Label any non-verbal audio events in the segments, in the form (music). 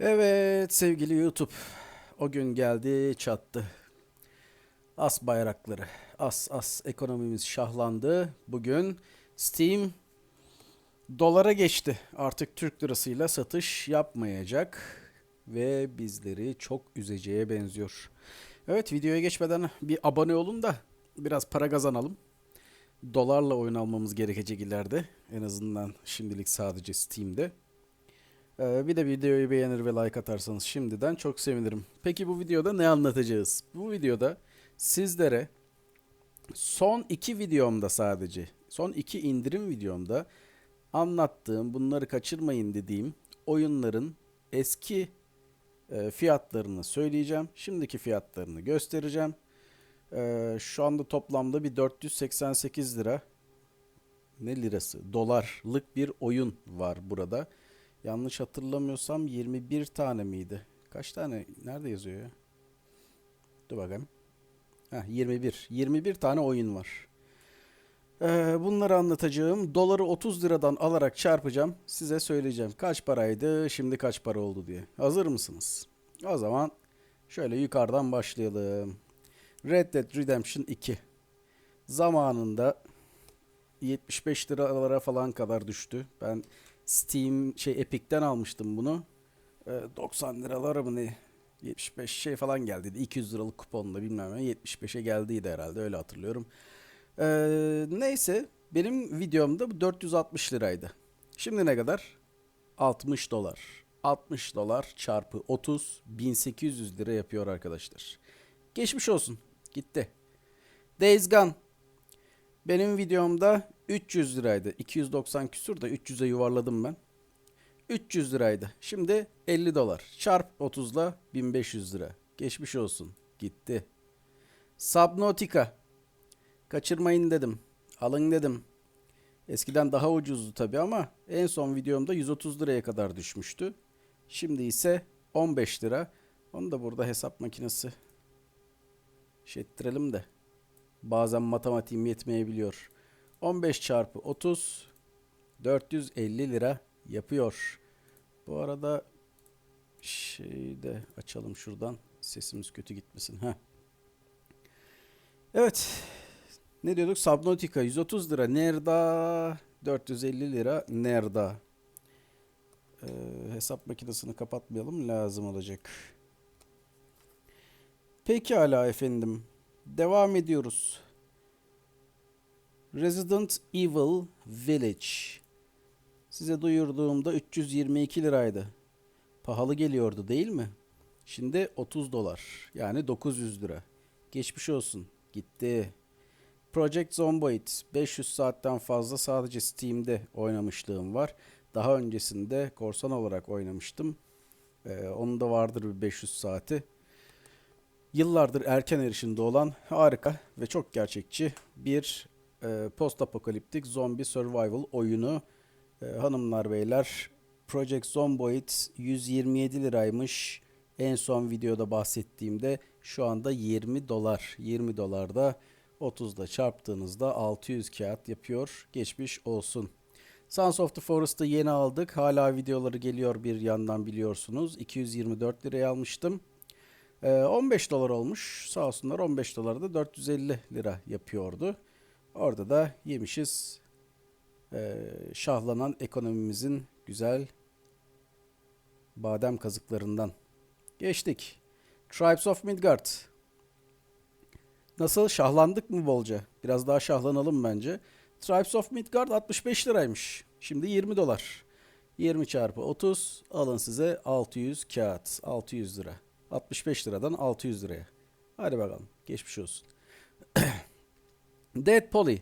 Evet sevgili YouTube. O gün geldi çattı. As bayrakları. As as ekonomimiz şahlandı. Bugün Steam dolara geçti. Artık Türk lirasıyla satış yapmayacak. Ve bizleri çok üzeceğe benziyor. Evet videoya geçmeden bir abone olun da biraz para kazanalım. Dolarla oyun almamız gerekecek ileride. En azından şimdilik sadece Steam'de. Ee, bir de videoyu beğenir ve like atarsanız şimdiden çok sevinirim. Peki bu videoda ne anlatacağız? Bu videoda sizlere son iki videomda sadece, son iki indirim videomda anlattığım, bunları kaçırmayın dediğim oyunların eski e, fiyatlarını söyleyeceğim. Şimdiki fiyatlarını göstereceğim. Ee, şu anda toplamda bir 488 lira ne lirası? Dolarlık bir oyun var burada. Yanlış hatırlamıyorsam 21 tane miydi? Kaç tane? Nerede yazıyor ya? Dur bakayım. Heh, 21. 21 tane oyun var. Ee, bunları anlatacağım. Doları 30 liradan alarak çarpacağım. Size söyleyeceğim. Kaç paraydı, şimdi kaç para oldu diye. Hazır mısınız? O zaman şöyle yukarıdan başlayalım. Red Dead Redemption 2. Zamanında 75 liralara falan kadar düştü. Ben Steam şey Epic'ten almıştım bunu. Ee, 90 liralara mı ne? 75 şey falan geldiydi. 200 liralık kuponla bilmem ne 75'e geldiydi herhalde öyle hatırlıyorum. Ee, neyse benim videomda bu 460 liraydı. Şimdi ne kadar? 60 dolar. 60 dolar çarpı 30 1800 lira yapıyor arkadaşlar. Geçmiş olsun. Gitti. Days Gone. Benim videomda 300 liraydı. 290 küsur da 300'e yuvarladım ben. 300 liraydı. Şimdi 50 dolar. Çarp 30'la 1500 lira. Geçmiş olsun. Gitti. Subnautica. Kaçırmayın dedim. Alın dedim. Eskiden daha ucuzdu tabi ama en son videomda 130 liraya kadar düşmüştü. Şimdi ise 15 lira. Onu da burada hesap makinesi şey de. Bazen matematiğim yetmeyebiliyor. 15 çarpı 30 450 lira yapıyor. Bu arada şeyi de açalım şuradan. Sesimiz kötü gitmesin. Heh. Evet. Ne diyorduk? Subnautica 130 lira. Nerede? 450 lira. Nerede? Ee, hesap makinesini kapatmayalım. Lazım olacak. Pekala efendim. Devam ediyoruz. Resident Evil Village. Size duyurduğumda 322 liraydı. Pahalı geliyordu değil mi? Şimdi 30 dolar. Yani 900 lira. Geçmiş olsun. Gitti. Project Zomboid 500 saatten fazla sadece Steam'de oynamışlığım var. Daha öncesinde korsan olarak oynamıştım. Ee, onun da vardır bir 500 saati. Yıllardır erken erişimde olan harika ve çok gerçekçi bir e, post apokaliptik zombi survival oyunu. E, hanımlar beyler Project Zomboid 127 liraymış. En son videoda bahsettiğimde şu anda 20 dolar. 20 dolarda 30'da çarptığınızda 600 kağıt yapıyor. Geçmiş olsun. Sons of the Forest'ı yeni aldık. Hala videoları geliyor bir yandan biliyorsunuz. 224 liraya almıştım. Ee, 15 dolar olmuş. Sağ olsunlar 15 dolara da 450 lira yapıyordu. Orada da yemişiz ee, şahlanan ekonomimizin güzel badem kazıklarından. Geçtik. Tribes of Midgard. Nasıl? Şahlandık mı bolca? Biraz daha şahlanalım bence. Tribes of Midgard 65 liraymış. Şimdi 20 dolar. 20 çarpı 30 alın size 600 kağıt. 600 lira. 65 liradan 600 liraya. Hadi bakalım. Geçmiş olsun. (clears throat) Dead Poly.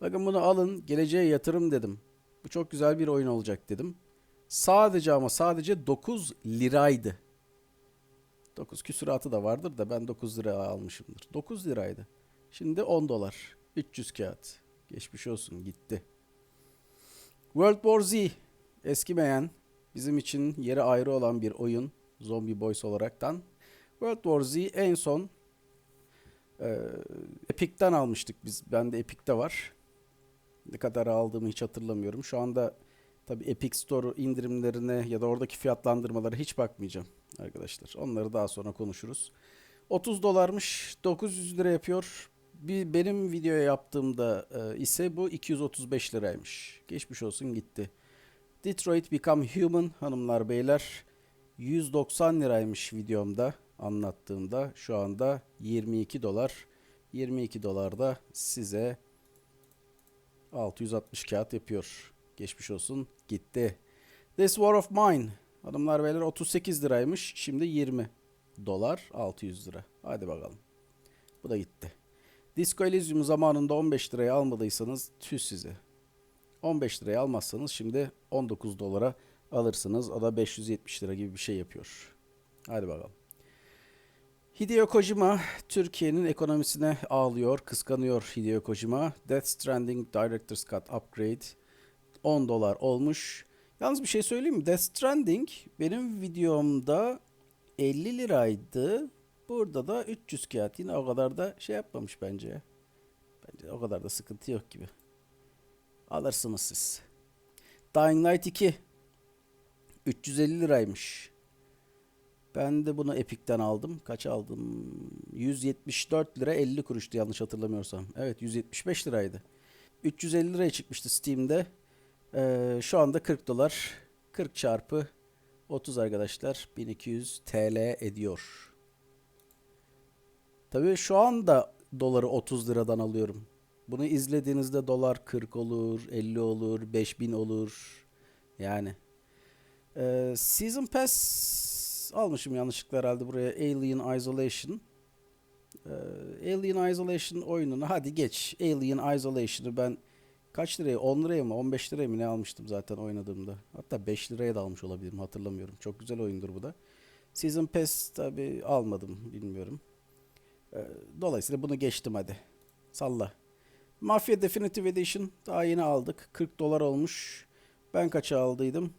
Bakın bunu alın. Geleceğe yatırım dedim. Bu çok güzel bir oyun olacak dedim. Sadece ama sadece 9 liraydı. 9 küsuratı da vardır da ben 9 lira almışımdır. 9 liraydı. Şimdi 10 dolar. 300 kağıt. Geçmiş olsun gitti. World War Z. Eskimeyen, bizim için yeri ayrı olan bir oyun. Zombie Boys olaraktan. World War Z en son e, Epic'ten almıştık biz. Bende Epic'te var. Ne kadar aldığımı hiç hatırlamıyorum. Şu anda Tabii Epic Store indirimlerine ya da oradaki fiyatlandırmalara hiç bakmayacağım arkadaşlar. Onları daha sonra konuşuruz. 30 dolarmış 900 lira yapıyor. Bir, benim videoya yaptığımda e, ise bu 235 liraymış. Geçmiş olsun gitti. Detroit Become Human hanımlar beyler 190 liraymış videomda anlattığımda şu anda 22 dolar 22 dolarda size 660 kağıt yapıyor. Geçmiş olsun gitti. This War of Mine hanımlar beyler 38 liraymış şimdi 20 dolar 600 lira. Hadi bakalım. Bu da gitti. Disco Elysium zamanında 15 liraya almadıysanız tüh size. 15 liraya almazsanız şimdi 19 dolara alırsınız. O da 570 lira gibi bir şey yapıyor. Hadi bakalım. Hideo Kojima Türkiye'nin ekonomisine ağlıyor, kıskanıyor Hideo Kojima. Death Stranding Director's Cut Upgrade 10 dolar olmuş. Yalnız bir şey söyleyeyim mi? Death Stranding benim videomda 50 liraydı. Burada da 300 kağıt. Yine o kadar da şey yapmamış bence. Bence o kadar da sıkıntı yok gibi. Alırsınız siz. Dying Light 2 350 liraymış. Ben de bunu Epic'ten aldım. Kaç aldım? 174 lira 50 kuruştu yanlış hatırlamıyorsam. Evet 175 liraydı. 350 liraya çıkmıştı Steam'de. Ee, şu anda 40 dolar. 40 çarpı 30 arkadaşlar. 1200 TL ediyor. Tabii şu anda doları 30 liradan alıyorum. Bunu izlediğinizde dolar 40 olur, 50 olur, 5000 olur. Yani. Ee, Season Pass almışım yanlışlıkla herhalde buraya Alien Isolation. Ee, Alien Isolation oyununu hadi geç. Alien Isolation'ı ben kaç liraya 10 liraya mı 15 liraya mı ne almıştım zaten oynadığımda. Hatta 5 liraya da almış olabilirim hatırlamıyorum. Çok güzel oyundur bu da. Season Pass tabi almadım bilmiyorum. Ee, dolayısıyla bunu geçtim hadi. Salla. Mafia Definitive Edition daha yeni aldık. 40 dolar olmuş. Ben kaça aldıydım?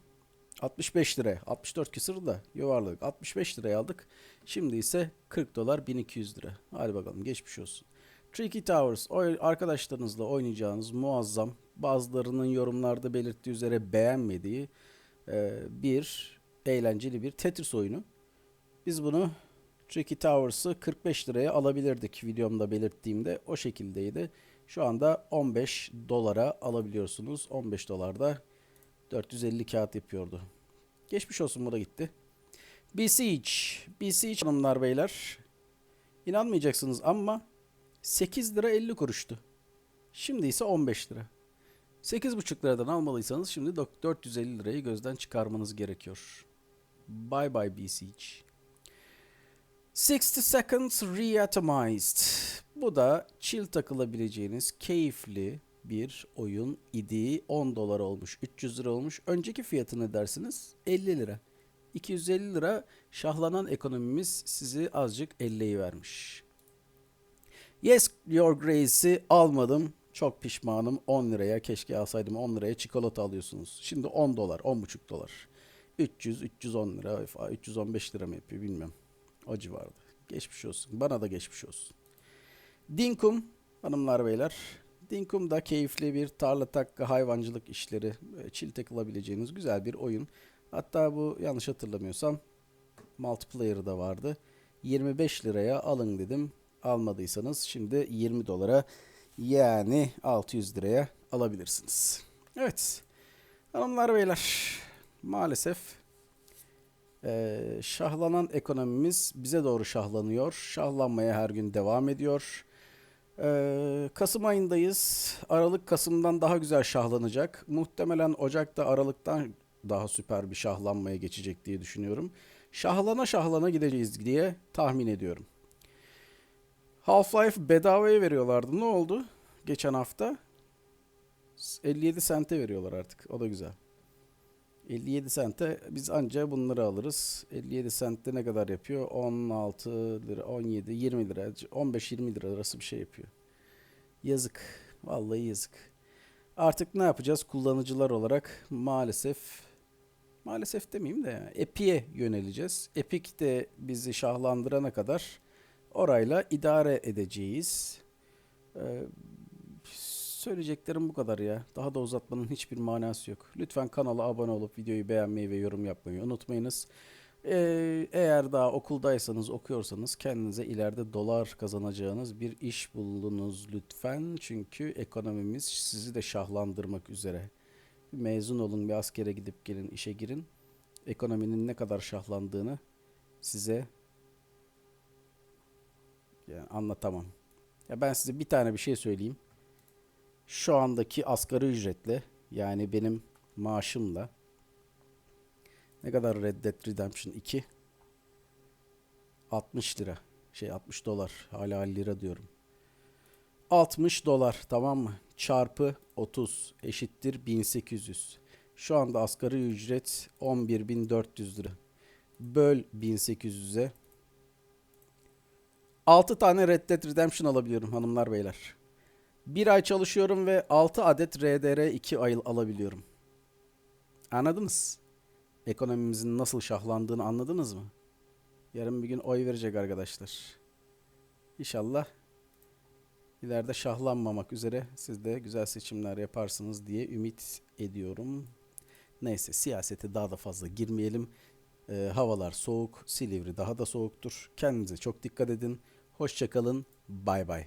65 liraya. 64 küsur da yuvarladık. 65 liraya aldık. Şimdi ise 40 dolar 1200 lira. Hadi bakalım geçmiş olsun. Tricky Towers arkadaşlarınızla oynayacağınız muazzam bazılarının yorumlarda belirttiği üzere beğenmediği e, bir eğlenceli bir Tetris oyunu. Biz bunu Tricky Towers'ı 45 liraya alabilirdik videomda belirttiğimde o şekildeydi. Şu anda 15 dolara alabiliyorsunuz. 15 dolarda 450 kağıt yapıyordu. Geçmiş olsun bu da gitti. Besiege. Besiege hanımlar beyler. İnanmayacaksınız ama 8 lira 50 kuruştu. Şimdi ise 15 lira. 8,5 liradan almalıysanız şimdi dok- 450 lirayı gözden çıkarmanız gerekiyor. Bye bye Besiege. 60 Seconds Reatomized. Bu da chill takılabileceğiniz keyifli bir oyun idi. 10 dolar olmuş, 300 lira olmuş. Önceki fiyatı ne dersiniz? 50 lira. 250 lira şahlanan ekonomimiz sizi azıcık elleyi vermiş. Yes Your Grace'i almadım. Çok pişmanım. 10 liraya keşke alsaydım 10 liraya çikolata alıyorsunuz. Şimdi 10 dolar, 10,5 dolar. 300, 310 lira, 315 lira mı yapıyor bilmiyorum. O civarda. Geçmiş olsun. Bana da geçmiş olsun. Dinkum hanımlar beyler. Dinkum da keyifli bir tarla takkı hayvancılık işleri böyle çil takılabileceğiniz güzel bir oyun. Hatta bu yanlış hatırlamıyorsam multiplayer'ı da vardı. 25 liraya alın dedim. Almadıysanız şimdi 20 dolara yani 600 liraya alabilirsiniz. Evet. Hanımlar beyler maalesef ee, şahlanan ekonomimiz bize doğru şahlanıyor. Şahlanmaya her gün devam ediyor. Ee, Kasım ayındayız. Aralık Kasım'dan daha güzel şahlanacak. Muhtemelen Ocak'ta Aralık'tan daha süper bir şahlanmaya geçecek diye düşünüyorum. Şahlana şahlana gideceğiz diye tahmin ediyorum. Half-Life bedavaya veriyorlardı. Ne oldu? Geçen hafta 57 sente veriyorlar artık. O da güzel. 57 sente biz anca bunları alırız. 57 sentte ne kadar yapıyor? 16 lira, 17, 20 lira, 15-20 lira arası bir şey yapıyor. Yazık. Vallahi yazık. Artık ne yapacağız kullanıcılar olarak? Maalesef maalesef demeyeyim de yani Epic'e yöneleceğiz. Epic de bizi şahlandırana kadar orayla idare edeceğiz. Ee, söyleyeceklerim bu kadar ya. Daha da uzatmanın hiçbir manası yok. Lütfen kanala abone olup videoyu beğenmeyi ve yorum yapmayı unutmayınız. Ee, eğer daha okuldaysanız, okuyorsanız kendinize ileride dolar kazanacağınız bir iş bulunuz lütfen. Çünkü ekonomimiz sizi de şahlandırmak üzere. Bir mezun olun, bir askere gidip gelin, işe girin. Ekonominin ne kadar şahlandığını size yani anlatamam. Ya ben size bir tane bir şey söyleyeyim. Şu andaki asgari ücretle yani benim maaşımla ne kadar Red Dead Redemption 2? 60 lira. Şey 60 dolar. Hala lira diyorum. 60 dolar tamam mı? Çarpı 30 eşittir 1800. Şu anda asgari ücret 11.400 lira. Böl 1800'e. 6 tane Red Dead Redemption alabiliyorum hanımlar beyler. Bir ay çalışıyorum ve 6 adet RDR 2 ay alabiliyorum. Anladınız? Ekonomimizin nasıl şahlandığını anladınız mı? Yarın bir gün oy verecek arkadaşlar. İnşallah ileride şahlanmamak üzere siz de güzel seçimler yaparsınız diye ümit ediyorum. Neyse siyasete daha da fazla girmeyelim. Ee, havalar soğuk, Silivri daha da soğuktur. Kendinize çok dikkat edin. Hoşçakalın. Bay bay.